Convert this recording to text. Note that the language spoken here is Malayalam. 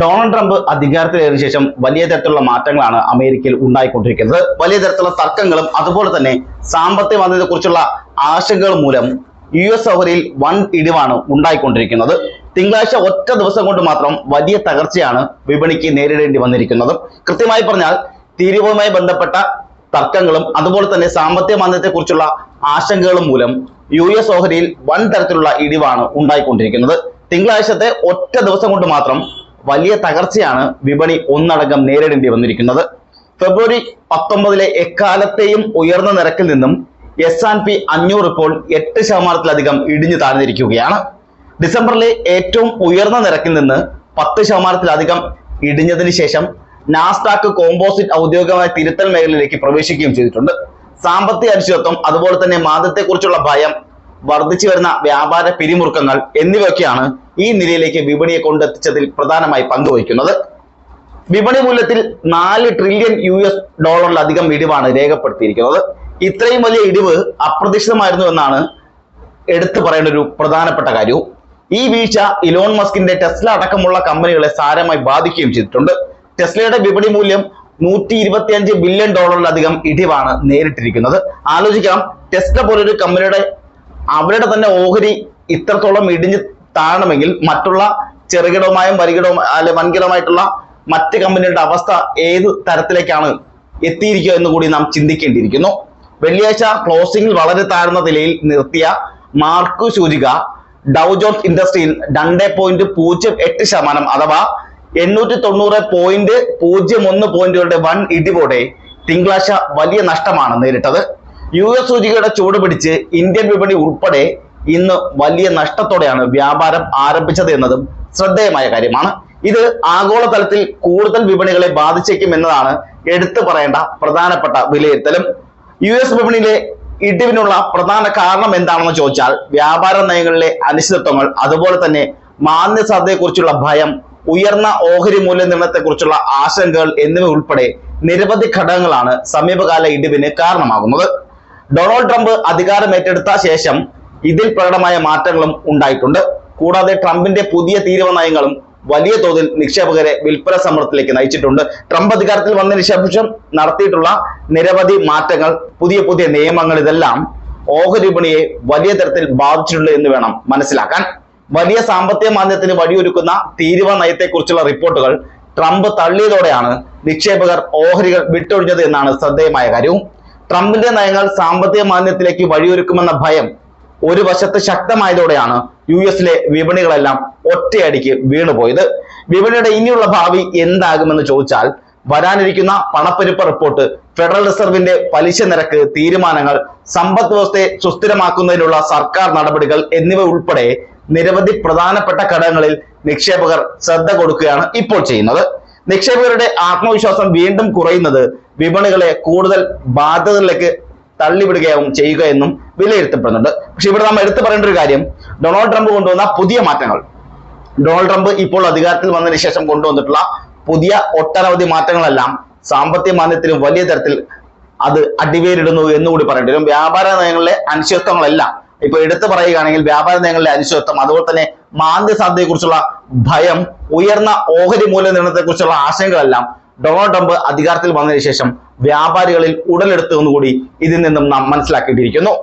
ഡൊണാൾഡ് ട്രംപ് അധികാരത്തിലേറിയ ശേഷം വലിയ തരത്തിലുള്ള മാറ്റങ്ങളാണ് അമേരിക്കയിൽ ഉണ്ടായിക്കൊണ്ടിരിക്കുന്നത്. വലിയ തരത്തിലുള്ള തർക്കങ്ങളും അതുപോലെ തന്നെ സാമ്പത്തിക മന്ദതയെക്കുറിച്ചുള്ള ആശങ്കകൾ മൂലം യു എസ് ഓഹരിയിൽ വൻ ഇടിവാണ് ഉണ്ടായിക്കൊണ്ടിരിക്കുന്നത്. തിങ്കളാഴ്ച ഒറ്റ ദിവസം കൊണ്ട് മാത്രം വലിയ തകർച്ചയാണ് വിപണിക്ക് നേരിടേണ്ടി വന്നിരിക്കുന്നത്. കൃത്യമായി പറഞ്ഞാൽ തീരുവയുമായി ബന്ധപ്പെട്ട തർക്കങ്ങളും അതുപോലെ തന്നെ സാമ്പത്തിക മന്ദതയെക്കുറിച്ചുള്ള ആശങ്കകളും മൂലം യു എസ് ഓഹരിയിൽ വൻ തരത്തിലുള്ള ഇടിവാണ് ഉണ്ടായിക്കൊണ്ടിരിക്കുന്നത്. തിങ്കളാഴ്ചത്തെ ഒറ്റ ദിവസം കൊണ്ട് മാത്രം വലിയ തകർച്ചയാണ് വിപണി ഒന്നടങ്കം നേരിടേണ്ടി വന്നിരിക്കുന്നത്. ഫെബ്രുവരി പത്തൊമ്പതിലെ എക്കാലത്തെയും ഉയർന്ന നിരക്കിൽ നിന്നും എസ് ആൻഡ് പി അഞ്ഞൂറ് ഇപ്പോൾ എട്ട് ശതമാനത്തിലധികം ഇടിഞ്ഞു താഴ്ന്നിരിക്കുകയാണ്. ഡിസംബറിലെ ഏറ്റവും ഉയർന്ന നിരക്കിൽ നിന്ന് പത്ത് ശതമാനത്തിലധികം ഇടിഞ്ഞതിന് ശേഷം നാസ്ഡാക്ക് കോമ്പോസിറ്റ് ഔദ്യോഗികമായ തിരുത്തൽ മേഖലയിലേക്ക് പ്രവേശിക്കുകയും ചെയ്തിട്ടുണ്ട്. സാമ്പത്തിക അനിശ്ചിതത്വം അതുപോലെ തന്നെ മാന്ദ്യത്തെക്കുറിച്ചുള്ള ഭയം വർദ്ധിച്ചു വരുന്ന വ്യാപാര പിരിമുറുക്കങ്ങൾ എന്നിവയൊക്കെയാണ് ഈ നിലയിലേക്ക് വിപണിയെ കൊണ്ടെത്തിച്ചതിൽ പ്രധാനമായി പങ്കുവഹിക്കുന്നത് വിപണി മൂല്യത്തിൽ നാല് ട്രില്യൺ യു എസ് ഡോളറിലധികം ഇടിവാണ് രേഖപ്പെടുത്തിയിരിക്കുന്നത്. ഇത്രയും വലിയ ഇടിവ് അപ്രതീക്ഷിതമായിരുന്നു എന്നാണ് എടുത്തു പറയേണ്ട ഒരു പ്രധാനപ്പെട്ട കാര്യവും. ഈ വീഴ്ച ഇലോൺ മസ്കിന്റെ ടെസ്ല അടക്കമുള്ള കമ്പനികളെ സാരമായി ബാധിക്കുകയും ചെയ്തിട്ടുണ്ട്. ടെസ്ലയുടെ വിപണി മൂല്യം നൂറ്റി ഇരുപത്തിയഞ്ച് ബില്യൺ ഡോളറിലധികം ഇടിവാണ് നേരിട്ടിരിക്കുന്നത്. ആലോചിക്കാം ടെസ്ല പോലൊരു കമ്പനിയുടെ അവരുടെ തന്നെ ഓഹരി ഇത്രത്തോളം ഇടിഞ്ഞ് താഴണമെങ്കിൽ മറ്റുള്ള ചെറുകിടവുമായും വരികിടവും അല്ലെ വൻകിടമായിട്ടുള്ള മറ്റ് കമ്പനികളുടെ അവസ്ഥ ഏത് തരത്തിലേക്കാണ് എത്തിയിരിക്കുക എന്ന് കൂടി നാം ചിന്തിക്കേണ്ടിയിരിക്കുന്നു. വെള്ളിയാഴ്ച ക്ലോസിംഗിൽ വളരെ താഴ്ന്ന നിലയിൽ നിർത്തിയ മാർക്ക് സൂചിക ഡൗ ഇൻഡസ്ട്രിയിൽ രണ്ട് പോയിന്റ് പൂജ്യം എട്ട് ശതമാനം അഥവാ എണ്ണൂറ്റി തൊണ്ണൂറ് പോയിന്റ് പൂജ്യം ഒന്ന് പോയിന്റുകളുടെ വൻ ഇടിവോടെ തിങ്കളാഴ്ച വലിയ നഷ്ടമാണ് നേരിട്ടത്. യു എസ് സൂചികയുടെ ചൂട് പിടിച്ച് ഇന്ത്യൻ വിപണി ഉൾപ്പെടെ ഇന്ന് വലിയ നഷ്ടത്തോടെയാണ് വ്യാപാരം ആരംഭിച്ചത് എന്നതും ശ്രദ്ധേയമായ കാര്യമാണ്. ഇത് ആഗോളതലത്തിൽ കൂടുതൽ വിപണികളെ ബാധിച്ചേക്കും എന്നതാണ് എടുത്തു പറയേണ്ട പ്രധാനപ്പെട്ട വിലയിരുത്തലും. യു എസ് വിപണിയിലെ ഇടിവിനുള്ള പ്രധാന കാരണം എന്താണെന്ന് ചോദിച്ചാൽ വ്യാപാര നയങ്ങളിലെ അനിശ്ചിതത്വങ്ങൾ അതുപോലെ തന്നെ മാന്യസാധ്യതയെക്കുറിച്ചുള്ള ഭയം ഉയർന്ന ഓഹരി മൂല്യനിർണയത്തെക്കുറിച്ചുള്ള ആശങ്കകൾ എന്നിവ ഉൾപ്പെടെ നിരവധി ഘടകങ്ങളാണ് സമീപകാല ഇടിവിന് കാരണമാകുന്നത്. ഡൊണാൾഡ് ട്രംപ് അധികാരം ഏറ്റെടുത്ത ശേഷം ഇതിൽ പ്രകടമായ മാറ്റങ്ങളും ഉണ്ടായിട്ടുണ്ട്. കൂടാതെ ട്രംപിന്റെ പുതിയ തീരുവ നയങ്ങളും വലിയ തോതിൽ നിക്ഷേപകരെ വിൽപ്പന സമ്മർദ്ദത്തിലേക്ക് നയിച്ചിട്ടുണ്ട്. ട്രംപ് അധികാരത്തിൽ വന്നതിന് ശേഷം നടത്തിയിട്ടുള്ള നിരവധി മാറ്റങ്ങൾ പുതിയ പുതിയ നിയമങ്ങൾ ഇതെല്ലാം ഓഹരി വിപണിയെ വലിയ തരത്തിൽ ബാധിച്ചിട്ടുണ്ട് എന്ന് വേണം മനസ്സിലാക്കാൻ. വലിയ സാമ്പത്തിക മാന്ദ്യത്തിന് വഴിയൊരുക്കുന്ന തീരുവ നയത്തെക്കുറിച്ചുള്ള റിപ്പോർട്ടുകൾ ട്രംപ് തള്ളിയതോടെയാണ് നിക്ഷേപകർ ഓഹരികൾ വിട്ടൊഴിഞ്ഞത് എന്നാണ് ശ്രദ്ധേയമായ കാര്യവും. ട്രംപിന്റെ നയങ്ങൾ സാമ്പത്തിക മാന്ദ്യത്തിലേക്ക് വഴിയൊരുക്കുമെന്ന ഭയം ഒരു വശത്ത് ശക്തമായതോടെയാണ് യു എസിലെ വിപണികളെല്ലാം ഒറ്റയടിക്ക് വീണുപോയത്. വിപണിയുടെ ഇനിയുള്ള ഭാവി എന്താകുമെന്ന് ചോദിച്ചാൽ വരാനിരിക്കുന്ന പണപ്പെരുപ്പ റിപ്പോർട്ട് ഫെഡറൽ റിസർവിന്റെ പലിശ നിരക്ക് തീരുമാനങ്ങൾ സമ്പദ് വ്യവസ്ഥയെ സുസ്ഥിരമാക്കുന്നതിനുള്ള സർക്കാർ നടപടികൾ എന്നിവ ഉൾപ്പെടെ നിരവധി പ്രധാനപ്പെട്ട ഘടകങ്ങളിൽ നിക്ഷേപകർ ശ്രദ്ധ കൊടുക്കുകയാണ് ഇപ്പോൾ ചെയ്യുന്നത്. നിക്ഷേപകരുടെ ആത്മവിശ്വാസം വീണ്ടും കുറയുന്നത് വിപണികളെ കൂടുതൽ ബാധ്യതകളിലേക്ക് തള്ളിവിടുകയാവും ചെയ്യുക എന്നും വിലയിരുത്തപ്പെടുന്നുണ്ട്. പക്ഷെ ഇവിടെ നമ്മൾ എടുത്തു പറയേണ്ട ഒരു കാര്യം. ഡൊണാൾഡ് ട്രംപ് കൊണ്ടുവന്ന പുതിയ മാറ്റങ്ങൾ. ഡൊണാൾഡ് ട്രംപ് ഇപ്പോൾ അധികാരത്തിൽ വന്നതിന് ശേഷം കൊണ്ടുവന്നിട്ടുള്ള പുതിയ ഒട്ടനവധി മാറ്റങ്ങളെല്ലാം സാമ്പത്തിക മാന്ദ്യത്തിന് വലിയ തരത്തിൽ അത് അടിവേരിടുന്നു എന്നുകൂടി പറയേണ്ടി വരും. വ്യാപാര നയങ്ങളിലെ അനിശ്ചിതത്വങ്ങളെല്ലാം ഇപ്പൊ എടുത്തു പറയുകയാണെങ്കിൽ വ്യാപാര നയങ്ങളിലെ അനിശ്ചിതത്വം അതുപോലെ തന്നെ മാന്ദ്യ സാധ്യതയെക്കുറിച്ചുള്ള ഭയം ഉയർന്ന ഓഹരി മൂല്യനിർണയത്തെക്കുറിച്ചുള്ള ആശങ്കകളെല്ലാം ഡൊണാൾഡ് ട്രംപ് അധികാരത്തിൽ വന്നതിന് ശേഷം വ്യാപാരികളിൽ ഉടലെടുത്തു എന്നുകൂടി ഇതിൽ നിന്നും നാം മനസ്സിലാക്കേണ്ടിയിരിക്കുന്നു